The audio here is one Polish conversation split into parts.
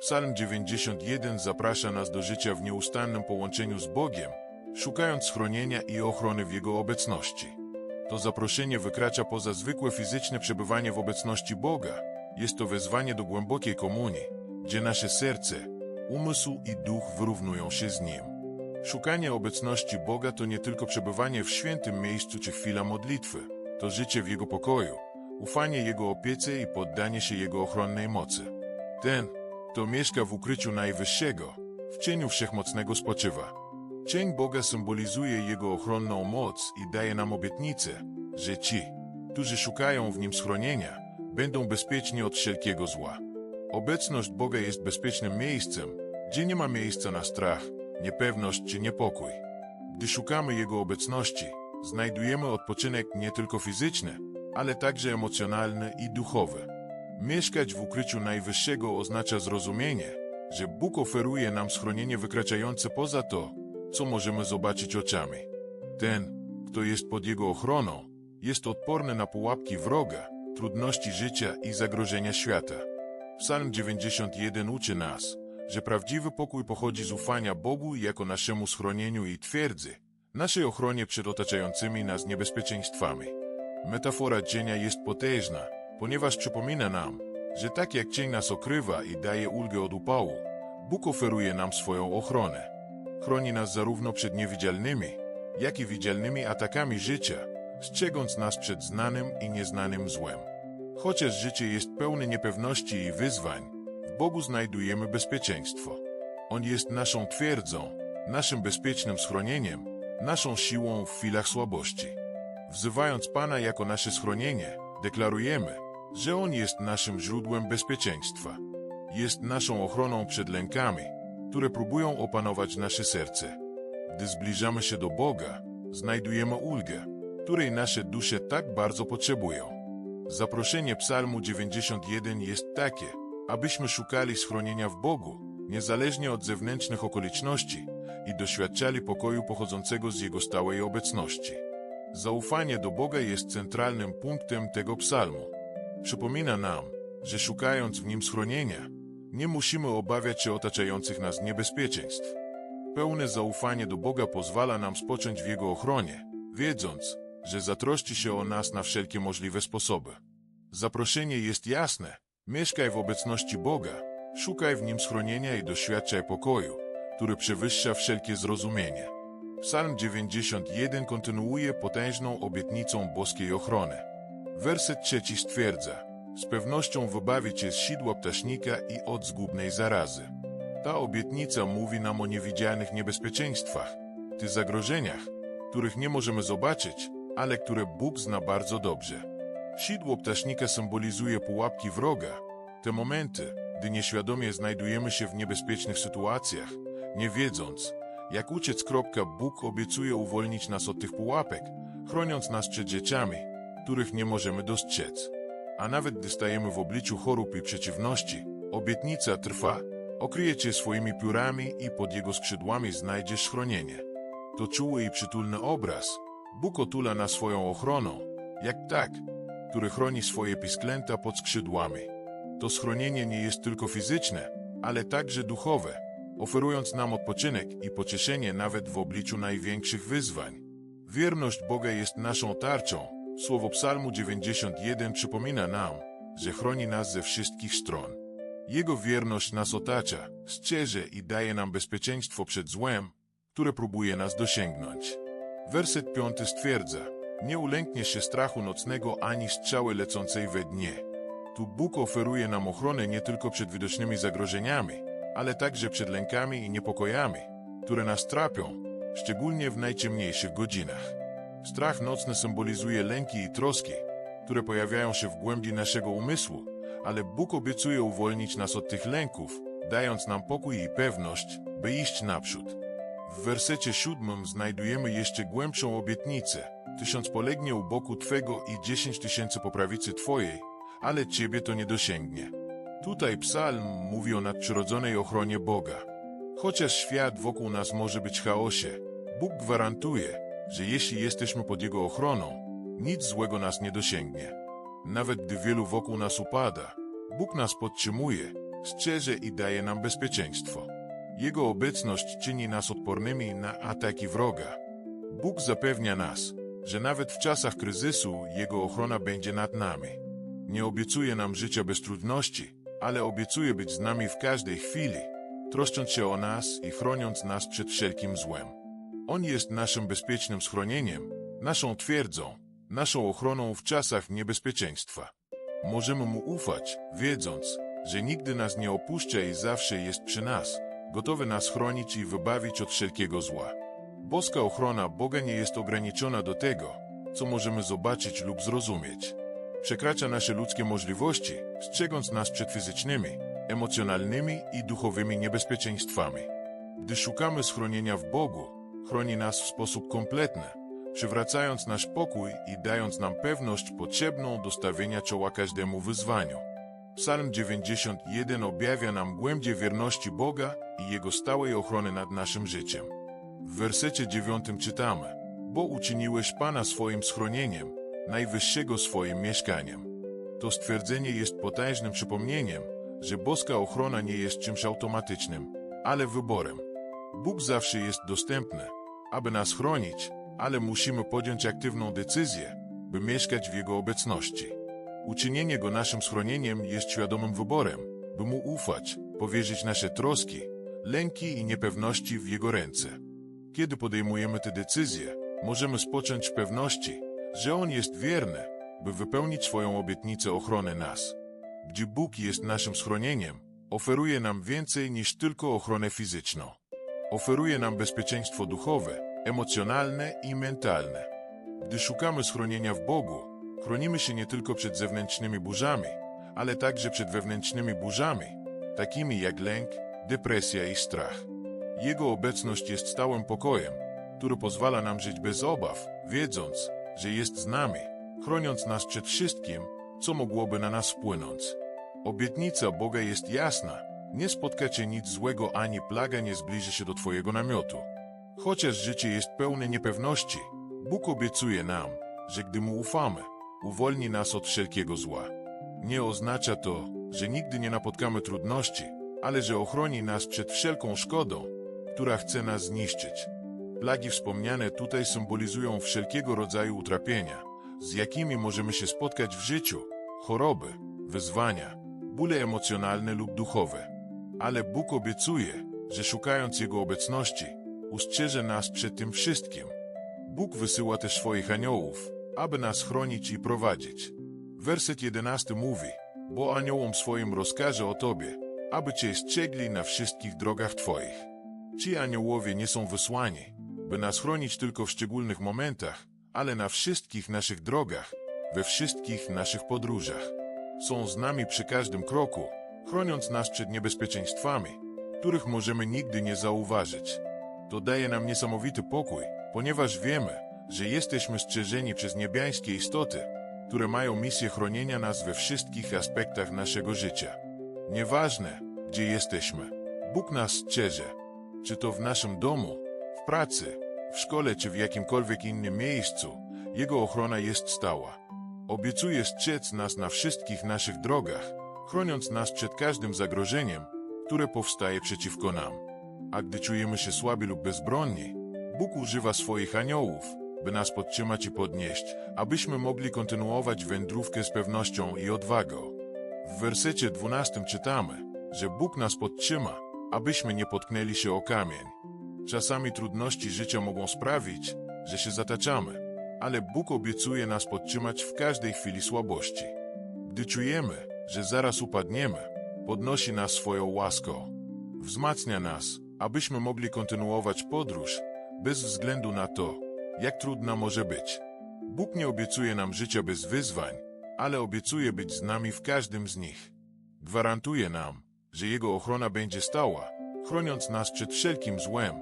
Psalm 91 zaprasza nas do życia w nieustannym połączeniu z Bogiem, szukając schronienia i ochrony w Jego obecności. To zaproszenie wykracza poza zwykłe fizyczne przebywanie w obecności Boga. Jest to wezwanie do głębokiej komunii, gdzie nasze serce, umysł i duch wyrównują się z Nim. Szukanie obecności Boga to nie tylko przebywanie w świętym miejscu czy chwila modlitwy, to życie w Jego pokoju, ufanie Jego opiece i poddanie się Jego ochronnej mocy. Ten, kto mieszka w ukryciu Najwyższego, w cieniu Wszechmocnego spoczywa. Cień Boga symbolizuje Jego ochronną moc i daje nam obietnicę, że ci, którzy szukają w Nim schronienia, będą bezpieczni od wszelkiego zła. Obecność Boga jest bezpiecznym miejscem, gdzie nie ma miejsca na strach, niepewność czy niepokój. Gdy szukamy Jego obecności, znajdujemy odpoczynek nie tylko fizyczny, ale także emocjonalny i duchowy. Mieszkać w ukryciu Najwyższego oznacza zrozumienie, że Bóg oferuje nam schronienie wykraczające poza to, co możemy zobaczyć oczami. Ten, kto jest pod Jego ochroną, jest odporny na pułapki wroga, trudności życia i zagrożenia świata. Psalm 91 uczy nas, że prawdziwy pokój pochodzi z ufania Bogu jako naszemu schronieniu i twierdzy, naszej ochronie przed otaczającymi nas niebezpieczeństwami. Metafora cienia jest potężna, ponieważ przypomina nam, że tak jak cień nas okrywa i daje ulgę od upału, Bóg oferuje nam swoją ochronę. Chroni nas zarówno przed niewidzialnymi, jak i widzialnymi atakami życia, strzegąc nas przed znanym i nieznanym złem. Chociaż życie jest pełne niepewności i wyzwań, w Bogu znajdujemy bezpieczeństwo. On jest naszą twierdzą, naszym bezpiecznym schronieniem, naszą siłą w chwilach słabości. Wzywając Pana jako nasze schronienie, deklarujemy, że On jest naszym źródłem bezpieczeństwa. Jest naszą ochroną przed lękami, które próbują opanować nasze serce. Gdy zbliżamy się do Boga, znajdujemy ulgę, której nasze dusze tak bardzo potrzebują. Zaproszenie Psalmu 91 jest takie, abyśmy szukali schronienia w Bogu, niezależnie od zewnętrznych okoliczności i doświadczali pokoju pochodzącego z Jego stałej obecności. Zaufanie do Boga jest centralnym punktem tego psalmu. Przypomina nam, że szukając w nim schronienia, nie musimy obawiać się otaczających nas niebezpieczeństw. Pełne zaufanie do Boga pozwala nam spocząć w Jego ochronie, wiedząc, że zatroszczy się o nas na wszelkie możliwe sposoby. Zaproszenie jest jasne. Mieszkaj w obecności Boga, szukaj w Nim schronienia i doświadczaj pokoju, który przewyższa wszelkie zrozumienie. Psalm 91 kontynuuje potężną obietnicą boskiej ochrony. Werset trzeci stwierdza, z pewnością wybawi cię z sidła ptasznika i od zgubnej zarazy. Ta obietnica mówi nam o niewidzialnych niebezpieczeństwach, tych zagrożeniach, których nie możemy zobaczyć, ale które Bóg zna bardzo dobrze. Sidło ptasznika symbolizuje pułapki wroga, te momenty, gdy nieświadomie znajdujemy się w niebezpiecznych sytuacjach, nie wiedząc, jak uciec. Bóg obiecuje uwolnić nas od tych pułapek, chroniąc nas przed rzeczami, których nie możemy dostrzec. A nawet gdy stajemy w obliczu chorób i przeciwności, obietnica trwa. Okryje cię swoimi piórami i pod jego skrzydłami znajdziesz schronienie. To czuły i przytulny obraz. Bóg otula nas swoją ochroną, jak tak, który chroni swoje pisklęta pod skrzydłami. To schronienie nie jest tylko fizyczne, ale także duchowe, oferując nam odpoczynek i pocieszenie nawet w obliczu największych wyzwań. Wierność Boga jest naszą tarczą. Słowo Psalmu 91 przypomina nam, że chroni nas ze wszystkich stron. Jego wierność nas otacza, strzeże i daje nam bezpieczeństwo przed złem, które próbuje nas dosięgnąć. Werset piąty stwierdza, nie ulękniesz się strachu nocnego ani strzały lecącej we dnie. Tu Bóg oferuje nam ochronę nie tylko przed widocznymi zagrożeniami, ale także przed lękami i niepokojami, które nas trapią, szczególnie w najciemniejszych godzinach. Strach nocny symbolizuje lęki i troski, które pojawiają się w głębi naszego umysłu, ale Bóg obiecuje uwolnić nas od tych lęków, dając nam pokój i pewność, by iść naprzód. W wersecie siódmym znajdujemy jeszcze głębszą obietnicę. Tysiąc polegnie u boku Twego i dziesięć tysięcy po prawicy Twojej, ale Ciebie to nie dosięgnie. Tutaj psalm mówi o nadprzyrodzonej ochronie Boga. Chociaż świat wokół nas może być chaosie, Bóg gwarantuje, że jeśli jesteśmy pod Jego ochroną, nic złego nas nie dosięgnie. Nawet gdy wielu wokół nas upada, Bóg nas podtrzymuje strzeże i daje nam bezpieczeństwo. Jego obecność czyni nas odpornymi na ataki wroga. Bóg zapewnia nas, że nawet w czasach kryzysu Jego ochrona będzie nad nami. Nie obiecuje nam życia bez trudności, ale obiecuje być z nami w każdej chwili, troszcząc się o nas i chroniąc nas przed wszelkim złem. On jest naszym bezpiecznym schronieniem, naszą twierdzą, naszą ochroną w czasach niebezpieczeństwa. Możemy Mu ufać, wiedząc, że nigdy nas nie opuszcza i zawsze jest przy nas, gotowy nas chronić i wybawić od wszelkiego zła. Boska ochrona Boga nie jest ograniczona do tego, co możemy zobaczyć lub zrozumieć. Przekracza nasze ludzkie możliwości, strzegąc nas przed fizycznymi, emocjonalnymi i duchowymi niebezpieczeństwami. Gdy szukamy schronienia w Bogu, chroni nas w sposób kompletny, przywracając nasz pokój i dając nam pewność potrzebną do stawienia czoła każdemu wyzwaniu. Psalm 91 objawia nam głębie wierności Boga i Jego stałej ochrony nad naszym życiem. W wersecie 9 czytamy: Bo uczyniłeś Pana swoim schronieniem, Najwyższego swoim mieszkaniem. To stwierdzenie jest potężnym przypomnieniem, że boska ochrona nie jest czymś automatycznym, ale wyborem. Bóg zawsze jest dostępny, aby nas chronić, ale musimy podjąć aktywną decyzję, by mieszkać w Jego obecności. Uczynienie Go naszym schronieniem jest świadomym wyborem, by Mu ufać, powierzyć nasze troski, lęki i niepewności w Jego ręce. Kiedy podejmujemy te decyzje, możemy spocząć w pewności, że On jest wierny, by wypełnić swoją obietnicę ochrony nas. Gdzie Bóg jest naszym schronieniem, oferuje nam więcej niż tylko ochronę fizyczną. Oferuje nam bezpieczeństwo duchowe, emocjonalne i mentalne. Gdy szukamy schronienia w Bogu, chronimy się nie tylko przed zewnętrznymi burzami, ale także przed wewnętrznymi burzami, takimi jak lęk, depresja i strach. Jego obecność jest stałym pokojem, który pozwala nam żyć bez obaw, wiedząc, że jest z nami, chroniąc nas przed wszystkim, co mogłoby na nas wpłynąć. Obietnica Boga jest jasna. Nie spotka cię nic złego ani plaga nie zbliży się do twojego namiotu. Chociaż życie jest pełne niepewności, Bóg obiecuje nam, że gdy Mu ufamy, uwolni nas od wszelkiego zła. Nie oznacza to, że nigdy nie napotkamy trudności, ale że ochroni nas przed wszelką szkodą, która chce nas zniszczyć. Plagi wspomniane tutaj symbolizują wszelkiego rodzaju utrapienia, z jakimi możemy się spotkać w życiu, choroby, wyzwania, bóle emocjonalne lub duchowe. Ale Bóg obiecuje, że szukając Jego obecności, ustrzeże nas przed tym wszystkim. Bóg wysyła też swoich aniołów, aby nas chronić i prowadzić. Werset 11 mówi, bo aniołom swoim rozkaże o Tobie, aby Cię strzegli na wszystkich drogach Twoich. Ci aniołowie nie są wysłani, by nas chronić tylko w szczególnych momentach, ale na wszystkich naszych drogach, we wszystkich naszych podróżach. Są z nami przy każdym kroku, chroniąc nas przed niebezpieczeństwami, których możemy nigdy nie zauważyć. To daje nam niesamowity pokój, ponieważ wiemy, że jesteśmy strzeżeni przez niebiańskie istoty, które mają misję chronienia nas we wszystkich aspektach naszego życia. Nieważne, gdzie jesteśmy, Bóg nas strzeże, czy to w naszym domu, w pracy, w szkole czy w jakimkolwiek innym miejscu, Jego ochrona jest stała. Obiecuje strzec nas na wszystkich naszych drogach, chroniąc nas przed każdym zagrożeniem, które powstaje przeciwko nam. A gdy czujemy się słabi lub bezbronni, Bóg używa swoich aniołów, by nas podtrzymać i podnieść, abyśmy mogli kontynuować wędrówkę z pewnością i odwagą. W wersecie 12 czytamy, że Bóg nas podtrzyma, abyśmy nie potknęli się o kamień. Czasami trudności życia mogą sprawić, że się zataczamy, ale Bóg obiecuje nas podtrzymać w każdej chwili słabości. Gdy czujemy, że zaraz upadniemy, podnosi nas swoją łaską. Wzmacnia nas, abyśmy mogli kontynuować podróż, bez względu na to, jak trudna może być. Bóg nie obiecuje nam życia bez wyzwań, ale obiecuje być z nami w każdym z nich. Gwarantuje nam, że Jego ochrona będzie stała, chroniąc nas przed wszelkim złem,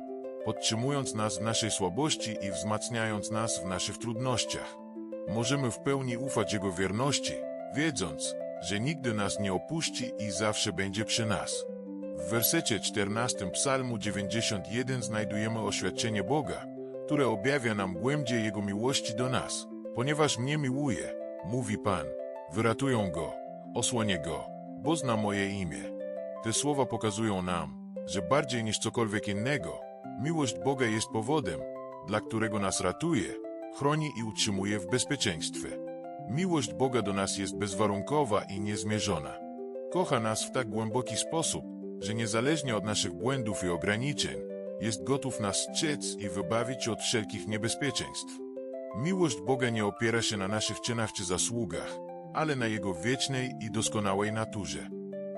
podtrzymując nas w naszej słabości i wzmacniając nas w naszych trudnościach. Możemy w pełni ufać Jego wierności, wiedząc, że nigdy nas nie opuści i zawsze będzie przy nas. W wersecie 14 Psalmu 91 znajdujemy oświadczenie Boga, które objawia nam głębie Jego miłości do nas. Ponieważ mnie miłuje, mówi Pan, wyratują Go, osłonię Go, bo zna moje imię. Te słowa pokazują nam, że bardziej niż cokolwiek innego, miłość Boga jest powodem, dla którego nas ratuje, chroni i utrzymuje w bezpieczeństwie. Miłość Boga do nas jest bezwarunkowa i niezmierzona. Kocha nas w tak głęboki sposób, że niezależnie od naszych błędów i ograniczeń, jest gotów nas strzec i wybawić od wszelkich niebezpieczeństw. Miłość Boga nie opiera się na naszych czynach czy zasługach, ale na Jego wiecznej i doskonałej naturze.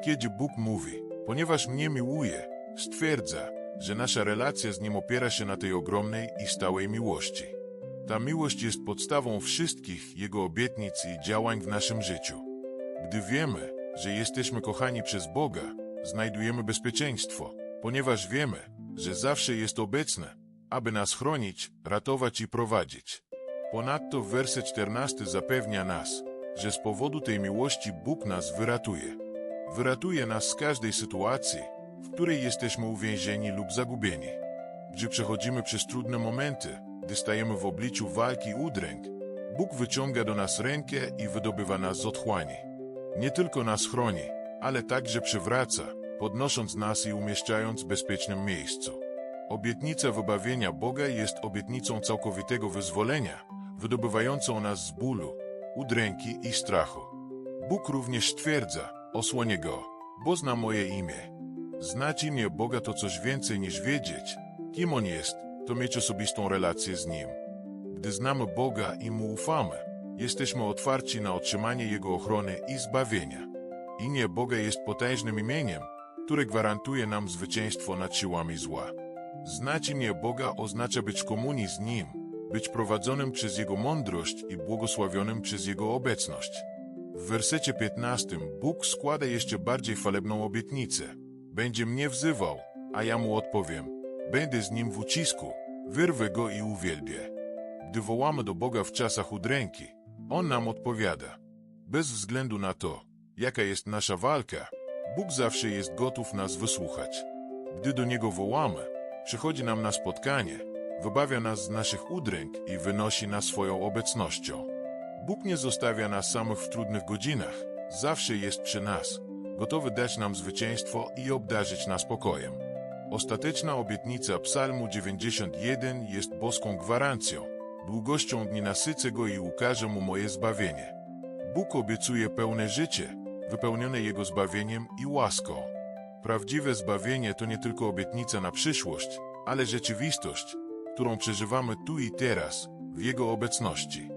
Kiedy Bóg mówi, ponieważ mnie miłuje, stwierdza, że nasza relacja z Nim opiera się na tej ogromnej i stałej miłości. Ta miłość jest podstawą wszystkich Jego obietnic i działań w naszym życiu. Gdy wiemy, że jesteśmy kochani przez Boga, znajdujemy bezpieczeństwo, ponieważ wiemy, że zawsze jest obecny, aby nas chronić, ratować i prowadzić. Ponadto werset 14 zapewnia nas, że z powodu tej miłości Bóg nas wyratuje. Wyratuje nas z każdej sytuacji, w której jesteśmy uwięzieni lub zagubieni. Gdy przechodzimy przez trudne momenty, gdy stajemy w obliczu walki udręk, Bóg wyciąga do nas rękę i wydobywa nas z otchłani. Nie tylko nas chroni, ale także przywraca, podnosząc nas i umieszczając w bezpiecznym miejscu. Obietnica wybawienia Boga jest obietnicą całkowitego wyzwolenia, wydobywającą nas z bólu, udręki i strachu. Bóg również stwierdza, osłonię go, bo zna moje imię. Znać imię Boga to coś więcej niż wiedzieć, kim On jest, to mieć osobistą relację z Nim. Gdy znamy Boga i Mu ufamy, jesteśmy otwarci na otrzymanie Jego ochrony i zbawienia. Imię Boga jest potężnym imieniem, które gwarantuje nam zwycięstwo nad siłami zła. Znać imię Boga oznacza być w komunii z Nim, być prowadzonym przez Jego mądrość i błogosławionym przez Jego obecność. W wersecie 15 Bóg składa jeszcze bardziej falebną obietnicę. Będzie mnie wzywał, a ja mu odpowiem. Będę z nim w ucisku, wyrwę go i uwielbię. Gdy wołamy do Boga w czasach udręki, On nam odpowiada. Bez względu na to, jaka jest nasza walka, Bóg zawsze jest gotów nas wysłuchać. Gdy do Niego wołamy, przychodzi nam na spotkanie, wybawia nas z naszych udręk i wynosi nas swoją obecnością. Bóg nie zostawia nas samych w trudnych godzinach, zawsze jest przy nas, gotowy dać nam zwycięstwo i obdarzyć nas pokojem. Ostateczna obietnica Psalmu 91 jest boską gwarancją. Długością dni nasycę go i ukażę mu moje zbawienie. Bóg obiecuje pełne życie, wypełnione Jego zbawieniem i łaską. Prawdziwe zbawienie to nie tylko obietnica na przyszłość, ale rzeczywistość, którą przeżywamy tu i teraz, w Jego obecności.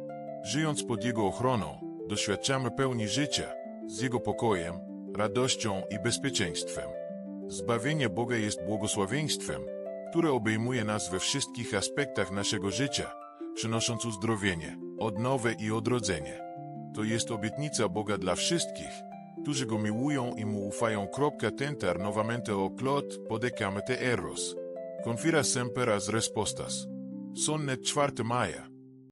Żyjąc pod Jego ochroną, doświadczamy pełni życia, z Jego pokojem, radością i bezpieczeństwem. Zbawienie Boga jest błogosławieństwem, które obejmuje nas we wszystkich aspektach naszego życia, przynosząc uzdrowienie, odnowę i odrodzenie. To jest obietnica Boga dla wszystkich, którzy Go miłują i Mu ufają. Tentar novamente o clot podecame te erros. Confira semper as respostas. Sonnet 4 maja.